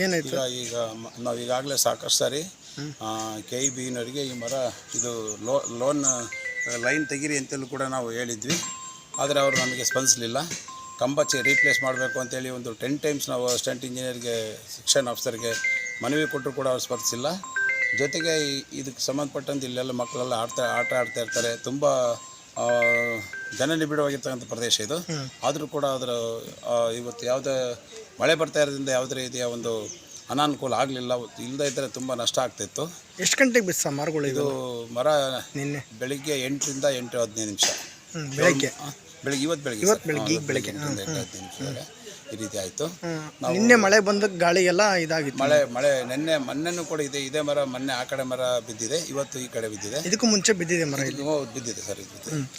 ಏನಾಯ್ತು? ಈಗ ನಾವು ಈಗಾಗಲೇ ಸಾಕಷ್ಟು ಸಾರಿ ಕೆ ಇ ಬಿನವರಿಗೆ ಈ ಮರ, ಇದು ಲೋ ಲೋನ್ ಲೈನ್ ತೆಗೀರಿ ಅಂತೇಳಿ ಕೂಡ ನಾವು ಹೇಳಿದ್ವಿ. ಆದರೆ ಅವರು ನಮಗೆ ಸ್ಪಂದಿಸಲಿಲ್ಲ. ಕಂಬ ಚೆ ರೀಪ್ಲೇಸ್ ಮಾಡಬೇಕು ಅಂತೇಳಿ ಒಂದು ಟೆನ್ ಟೈಮ್ಸ್ ನಾವು ಅಸಿಸ್ಟೆಂಟ್ ಇಂಜಿನಿಯರ್ಗೆ ಶಿಕ್ಷಣ ಆಫೀಸರ್ಗೆ ಮನವಿ ಕೊಟ್ಟರು ಕೂಡ ಅವ್ರು ಸ್ಪರ್ಧಿಸಿಲ್ಲ ಜೊತೆಗೆ ಇದಕ್ಕೆ ಸಂಬಂಧಪಟ್ಟಂತೆ ಇಲ್ಲೆಲ್ಲ ಮಕ್ಕಳೆಲ್ಲ ಆಡ್ತಾ, ಆಟ ಆಡ್ತಾ ಇರ್ತಾರೆ. ತುಂಬ ಜನನಿಬಿಡವಾಗಿರ್ತಕ್ಕಂಥ ಪ್ರದೇಶ ಇದು. ಆದರೂ ಕೂಡ ಅದರ ಇವತ್ತು ಯಾವುದೇ ಮಳೆ ಬರ್ತಾ ಇರೋದ್ರಿಂದ ಯಾವುದೇ ರೀತಿಯ ಒಂದು ಅನಾನುಕೂಲ ಆಗಲಿಲ್ಲ. ಇಲ್ಲದೇ ಇದ್ದರೆ ತುಂಬ ನಷ್ಟ ಆಗ್ತಿತ್ತು. ಎಷ್ಟು ಗಂಟೆಗೆ ಬಿತ್ತ ಮರಗಳು ಇದು ಮರ ನಿನ್ನೆ. ಬೆಳಿಗ್ಗೆ ಎಂಟರಿಂದ ಎಂಟು ಹದಿನೈದು ನಿಮಿಷ. ಬೆಳಿಗ್ಗೆ. ಬೆಳಗ್ಗೆ ಇವತ್ತು ಬೆಳಿಗ್ಗೆ ಇವತ್ತು. ಬೆಳಿಗ್ಗೆ, ಈಗ ಬೆಳಿಗ್ಗೆ. ಹದಿನೈದು ನಿಮಿಷದಾಗ ಈ ರೀತಿ ಆಯಿತು. ನಿನ್ನೆ ಮಳೆ ಬಂದ ಗಾಳಿಗೆಲ್ಲ ಇದಾಗಿತ್ತು. ಮಳೆ ಮಳೆ ನಿನ್ನೆ ಮೊನ್ನೆನೂ ಕೂಡ ಇದೆ ಇದೇ ಮರ ಮೊನ್ನೆ ಆ ಕಡೆ ಮರ ಬಿದ್ದಿದೆ ಇವತ್ತು ಈ ಕಡೆ ಬಿದ್ದಿದೆ. ಇದಕ್ಕೂ ಮುಂಚೆ ಬಿದ್ದಿದೆ ಮರ ಇದು ಬಿದ್ದಿದೆ ಸರ್ ಇದು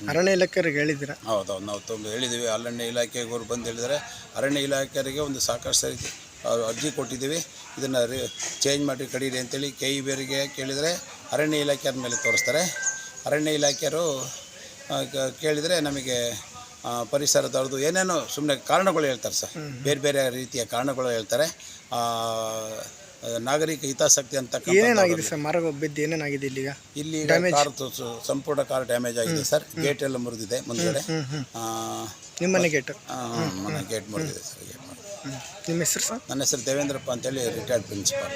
ಅರಣ್ಯ ಇಲಾಖೆಯವ್ರಿಗೆ ಹೇಳಿದ್ದೀರಾ? ಹೌದೌದು ನಾವು ತುಂಬ ಹೇಳಿದ್ದೀವಿ. ಅರಣ್ಯ ಇಲಾಖೆಗೋರು ಬಂದು ಹೇಳಿದರೆ ಅರಣ್ಯ ಇಲಾಖೆಯವರಿಗೆ ಒಂದು ಸಾಕಷ್ಟು ಅರ್ಜಿ ಕೊಟ್ಟಿದ್ದೀವಿ. ಇದನ್ನು ಚೇಂಜ್ ಮಾಡಿ ಕಡೀರಿ ಅಂತೇಳಿ ಕೆ ಇ ಬೇರಿಗೆ ಕೇಳಿದರೆ ಅರಣ್ಯ ಇಲಾಖೆಯವ್ರ ಮೇಲೆ ತೋರಿಸ್ತಾರೆ. ಅರಣ್ಯ ಇಲಾಖೆಯವರು ಕ- ಕೇಳಿದರೆ ನಮಗೆ ಪರಿಸರದವ್ರದ್ದು ಏನೇನೋ ಸುಮ್ಮನೆ ಕಾರಣಗಳು ಹೇಳ್ತಾರೆ ಸರ್. ಬೇರೆ ಬೇರೆ ರೀತಿಯ ಕಾರಣಗಳು ಹೇಳ್ತಾರೆ. ನಾಗರಿಕ ಹಿತಾಸಕ್ತಿ ಅಂತ ಏನೇನಾಗಿದೆ ಸರ್? ಮರ ಬಿದ್ದು ಏನೇನಾಗಿದೆ ಇಲ್ಲಿಗ? ಇಲ್ಲಿ ಕಾರ್ ತು- ಸಂಪೂರ್ಣ ಕಾರ್ ಡ್ಯಾಮೇಜ್ ಆಗಿದೆ ಸರ್. ಗೇಟ್ ಎಲ್ಲ ಮುರಿದಿದೆ ಮುಂದ್ಗಡೆ. ನಿಮ್ಮನೆ ಗೇಟ್ ಮನೆ ಗೇಟು? ಆ, ಮನೆ ಗೇಟ್ ಮುರಿದಿದೆ ಸರ್ ಗೇಟ್ ನಿಮ್ಮ ಹೆಸರು ಸರ್? ನನ್ನ ಹೆಸರು ದೇವೇಂದ್ರಪ್ಪ ಅಂತೇಳಿ ರಿಟೈರ್ಡ್ ಪ್ರಿನ್ಸಿಪಾಲ್